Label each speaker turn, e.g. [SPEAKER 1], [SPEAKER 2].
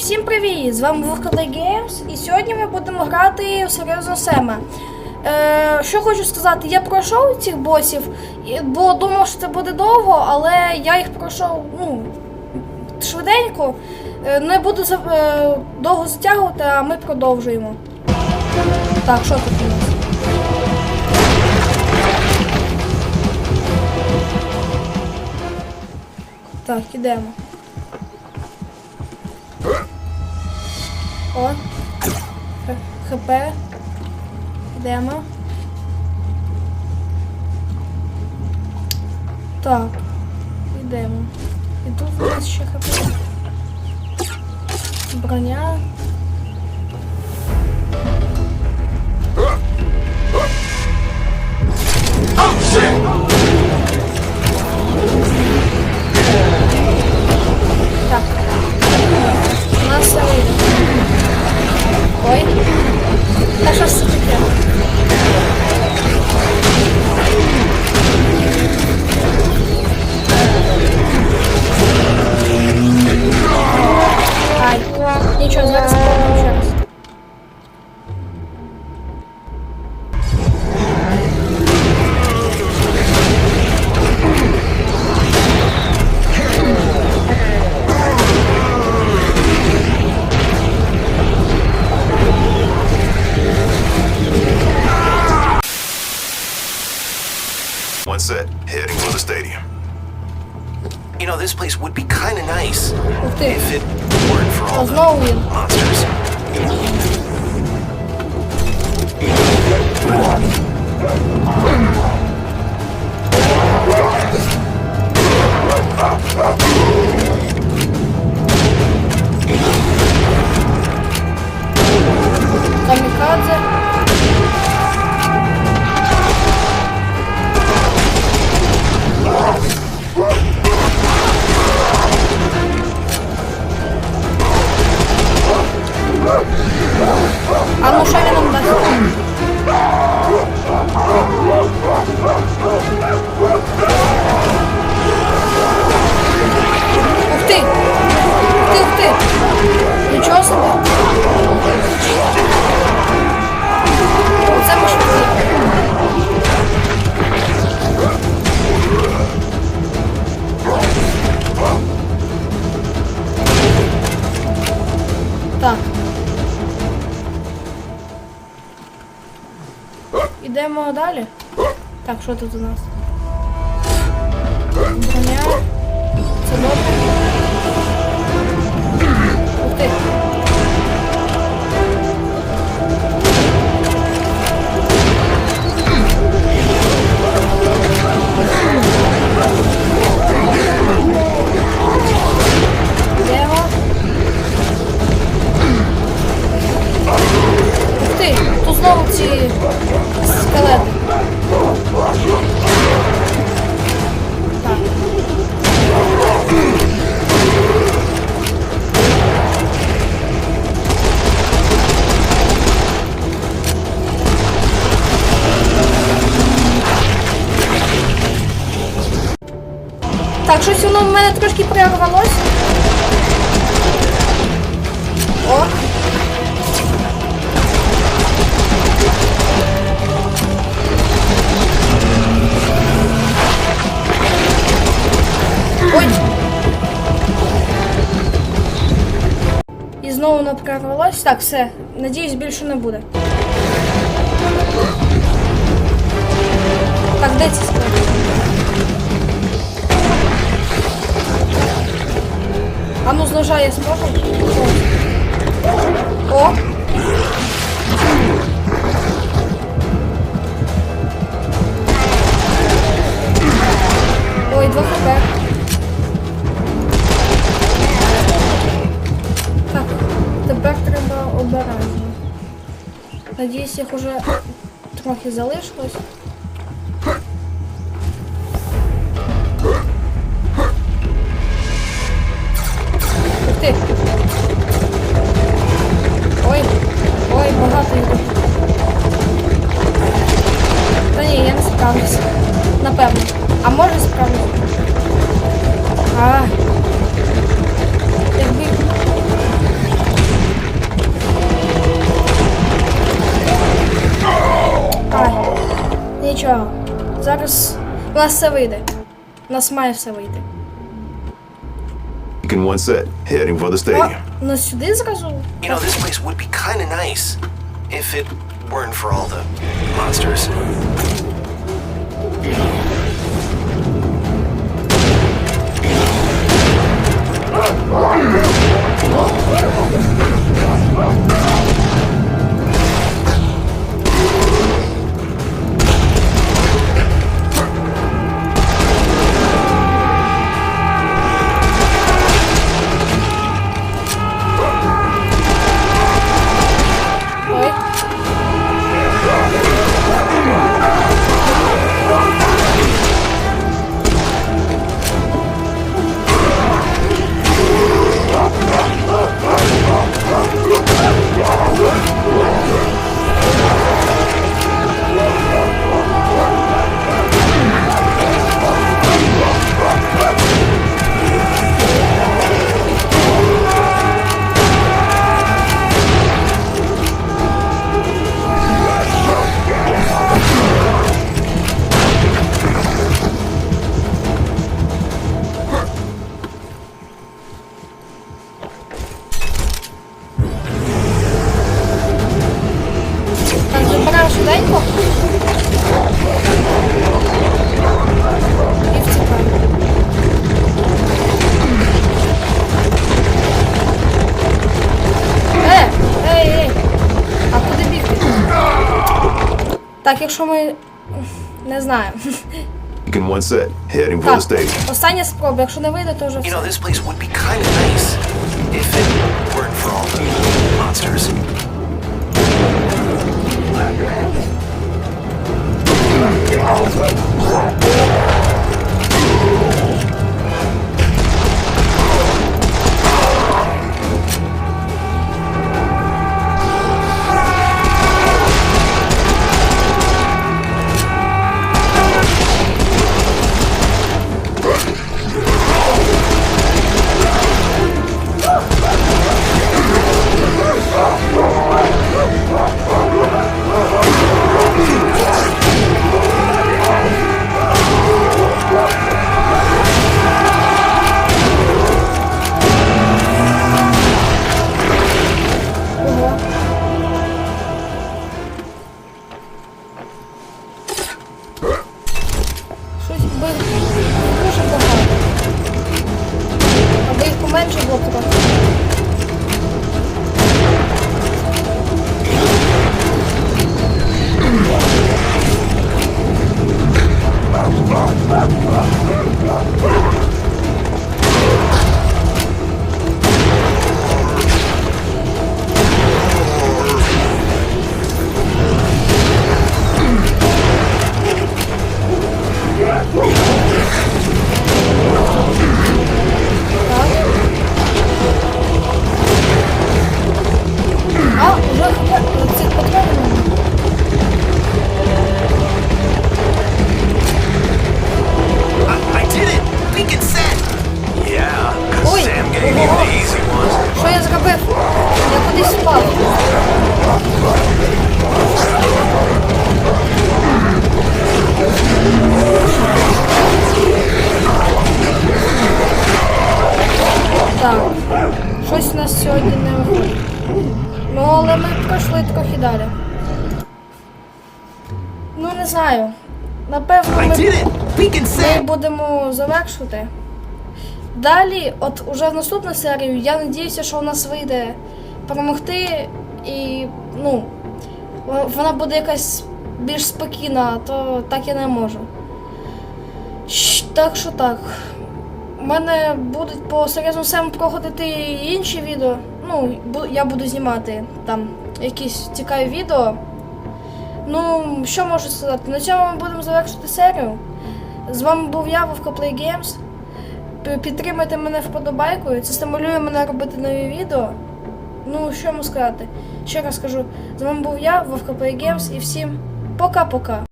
[SPEAKER 1] всім привіт! З вами Вовкалей Games і сьогодні ми будемо грати у серйозно Сема. Е, що хочу сказати, я пройшов цих босів, бо думав, що це буде довго, але я їх пройшов ну, швиденько. Е, не буду за, е, довго затягувати, а ми продовжуємо. Так, що тут у нас? Так, ідемо. О. ХП. Йдемо. Так. Йдемо. І тут у нас ще ХП. Броня. Так.
[SPEAKER 2] this place would be kinda nice. If it weren't for all the monsters.
[SPEAKER 1] Ідемо далі. Так, що тут у нас? Броня. Це добре. Ух ти. трошки перервалось. О! Ой! І знову воно прервалось. Так, все. Надіюсь, більше не буде. Так, де ці скелети? А ну з ножа я зможу? О! Ой, два хп. Так, тепер треба обережно. Надіюсь, їх уже трохи залишилось. нас все вийде. У нас має все вийти.
[SPEAKER 2] In one set, heading for the
[SPEAKER 1] О,
[SPEAKER 2] stadium.
[SPEAKER 1] нас сюди зразу.
[SPEAKER 2] You know, this place would be kind of nice if it weren't for all the monsters.
[SPEAKER 1] Ой. Так, якщо ми. Не знаю. Так, остання спроба. Якщо не вийде, то вже
[SPEAKER 2] You
[SPEAKER 1] все.
[SPEAKER 2] know,
[SPEAKER 1] Oh, my God. Але ми пройшли трохи далі. Ну, не знаю. Напевно, ми... Ми будемо завершувати. Далі, от уже в наступну серію, я надіюся, що у нас вийде перемогти і, ну, вона буде якась більш спокійна, то так я не можу. Так що так. У мене будуть по серйозному проходити і інші відео. Ну, я буду знімати там якісь цікаві відео. Ну, що можу сказати? На цьому ми будемо завершити серію. З вами був я, Вовка Play Games. Підтримайте мене вподобайкою. Це стимулює мене робити нові відео. Ну, що йому сказати? Ще раз кажу, з вами був я, Вовка Play Games, і всім пока-пока.